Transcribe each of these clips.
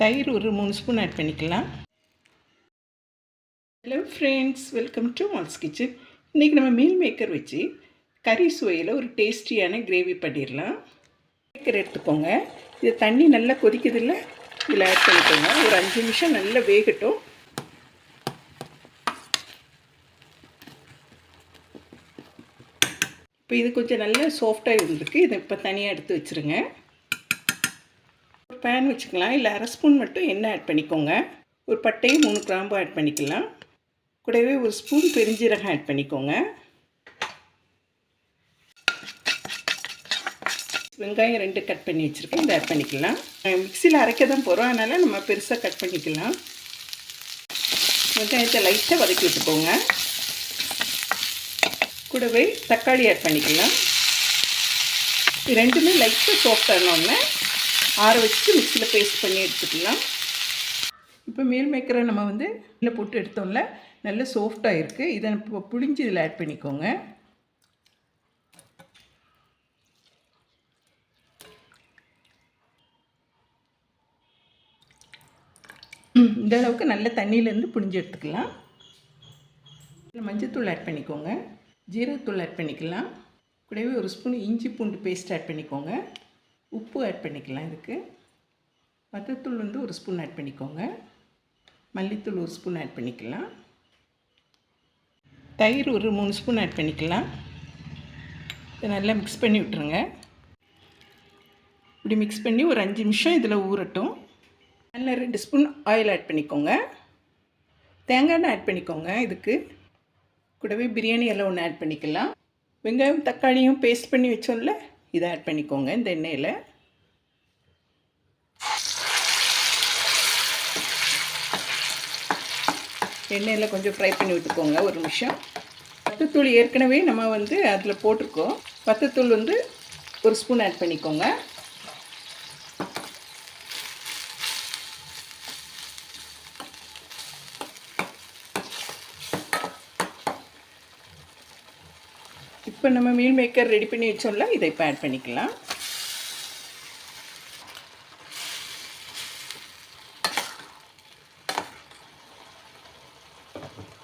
தயிர் ஒரு மூணு ஸ்பூன் ஆட் பண்ணிக்கலாம். Hello friends welcome to Mal's kitchen இன்றைக்கி நம்ம மீல் மேக்கர் வச்சு கறி சுவையில் ஒரு டேஸ்டியான கிரேவி பண்ணிடலாம். மேக்கர் எடுத்துக்கோங்க. இது தண்ணி நல்லா கொதிக்குதில்ல? இதில் ஆட் பண்ணிக்கோங்க. ஒரு அஞ்சு நிமிஷம் நல்லா வேகட்டும். இப்போ இது கொஞ்சம் நல்லா சாஃப்டாக இருந்திருக்கு. இதை இப்போ தனியாக எடுத்து வச்சுருங்க. பேன் வச்சுக்கலாம். இல்லை அரை ஸ்பூன் மட்டும் எண்ணெய் ஆட் பண்ணிக்கோங்க. ஒரு பட்டையும் மூணு கிராம்பு ஆட் பண்ணிக்கலாம். கூடவே ஒரு ஸ்பூன் பெருஞ்சீரகம் ஆட் பண்ணிக்கோங்க. வெங்காயம் ரெண்டு கட் பண்ணி வச்சுருக்கேன். இதை ஆட் பண்ணிக்கலாம். மிக்சியில் அரைக்க தான் போகிறோம் அதனால் நம்ம பெருசாக கட் பண்ணிக்கலாம். வெங்காயத்தை லைட்டாக வதக்கி விட்டுக்கோங்க. கூடவே தக்காளி ஆட் பண்ணிக்கலாம். ரெண்டுமே லைட்டாக சோஃப்ட் ஆனோடனே ஆற வச்சு மிக்சியில் பேஸ்ட் பண்ணி எடுத்துக்கலாம். இப்போ மீல் மேக்கரை நம்ம வந்து இல்லை போட்டு எடுத்தோம்ல நல்ல சாஃப்டாக இருக்குது இதை இப்போ புளிஞ்சு இதில் ஆட் பண்ணிக்கோங்க. இந்த அளவுக்கு நல்ல தண்ணியிலேருந்து புளிஞ்சு எடுத்துக்கலாம். மஞ்சத்தூள் ஆட் பண்ணிக்கோங்க. ஜீரகத்தூள் ஆட் பண்ணிக்கலாம். கூடவே ஒரு ஸ்பூன் இஞ்சி பூண்டு பேஸ்ட் ஆட் பண்ணிக்கோங்க. உப்பு ஆட் பண்ணிக்கலாம் இதுக்கு. வத்தத்தூள் வந்து ஒரு ஸ்பூன் ஆட் பண்ணிக்கோங்க. மல்லித்தூள் ஒரு ஸ்பூன் ஆட் பண்ணிக்கலாம். தயிர் ஒரு மூணு ஸ்பூன் ஆட் பண்ணிக்கலாம். இதை நல்லா மிக்ஸ் பண்ணி விட்டுருங்க. இப்படி மிக்ஸ் பண்ணி ஒரு அஞ்சு நிமிஷம் இதில் ஊறட்டும். நல்லா ரெண்டு ஸ்பூன் ஆயில் ஆட் பண்ணிக்கோங்க. தேங்காய் எண்ணெய் ஆட் பண்ணிக்கோங்க இதுக்கு. கூடவே பிரியாணி எல்லாம் ஒன்று ஆட் பண்ணிக்கலாம். வெங்காயம் தக்காளியும் பேஸ்ட் பண்ணி வச்சோம்ல இதை ஆட் பண்ணிக்கோங்க இந்த எண்ணெயில். எண்ணெயில் கொஞ்சம் ஃப்ரை பண்ணி விட்டுக்கோங்க ஒரு நிமிஷம். பத்துத்தூள் ஏற்கனவே நம்ம வந்து அதில் போட்டிருக்கோம். பத்துத்தூள் வந்து ஒரு ஸ்பூன் ஆட் பண்ணிக்கோங்க. இப்போ நம்ம மீல் மேக்கர் ரெடி பண்ணி வச்சோம்ல இதை இப்போ ஆட் பண்ணிக்கலாம்.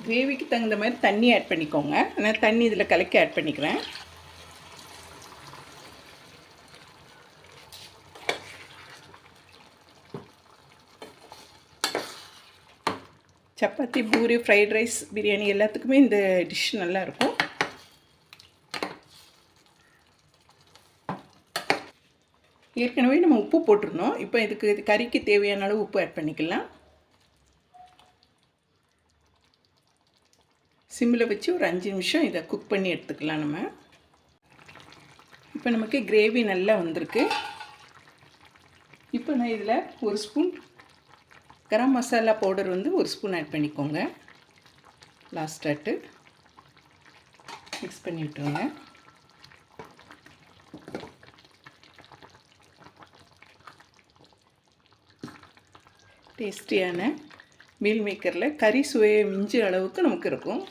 கிரேவிக்கு தகுந்த மாதிரி தண்ணி ஆட் பண்ணிக்கோங்க. நான் தண்ணி இதில் கலக்கி ஆட் பண்ணிக்கிறேன். சப்பாத்தி பூரி ஃப்ரைட் ரைஸ் பிரியாணி எல்லாத்துக்குமே இந்த டிஷ் நல்லாயிருக்கும் ஏற்கனவே நம்ம உப்பு போட்டிருந்தோம். இப்போ இதுக்கு இது கறிக்கு தேவையான அளவு உப்பு ஆட் பண்ணிக்கலாம். சிம்மில் வச்சு ஒரு அஞ்சு நிமிஷம் இதை குக் பண்ணி எடுத்துக்கலாம் நம்ம. இப்போ நமக்கு கிரேவி நல்லா வந்திருக்கு. இப்போ நான் இதில் ஒரு ஸ்பூன் கரம் மசாலா பவுடர் வந்து ஒரு ஸ்பூன் ஆட் பண்ணிக்கோங்க. லாஸ்ட் ஆட்டு மிக்ஸ் பண்ணி விட்டுருங்க டேஸ்டியான மீல் மேக்கரில் கறி சுவையை மிஞ்சு அளவுக்கு நமக்கு இருக்கும்.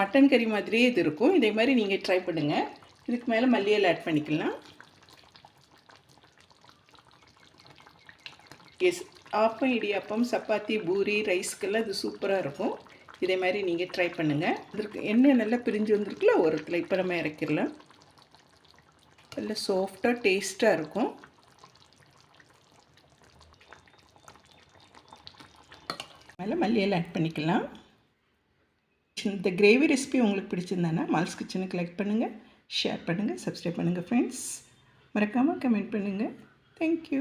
மட்டன் கறி மாதிரியே இது இருக்கும். இதே மாதிரி நீங்கள் ட்ரை பண்ணுங்கள் இதுக்கு மேலே மல்லியல் ஆட் பண்ணிக்கலாம். எஸ் ஆப்பம் இடியாப்பம் சப்பாத்தி பூரி ரைஸ்க்கெல்லாம் இது சூப்பராக இருக்கும். இதே மாதிரி நீங்கள் ட்ரை பண்ணுங்கள் இதற்கு எண்ணெய் நல்லா பிரிஞ்சு வந்திருக்குல்ல ஒருத்தில் இப்போ நம்ம இறக்கிடலாம். நல்லா சாஃப்டாக டேஸ்ட்டாக இருக்கும். மேலே மல்லியில் ஆட் பண்ணிக்கலாம். இந்த கிரேவி ரெசிபி உங்களுக்கு பிடிச்சிருந்தானா மால்ஸ் கிச்சனுக்கு லைக் பண்ணுங்கள் ஷேர் பண்ணுங்கள் சப்ஸ்கிரைப் பண்ணுங்கள் ஃப்ரெண்ட்ஸ் மறக்காமல் கமெண்ட் பண்ணுங்கள் தேங்க்யூ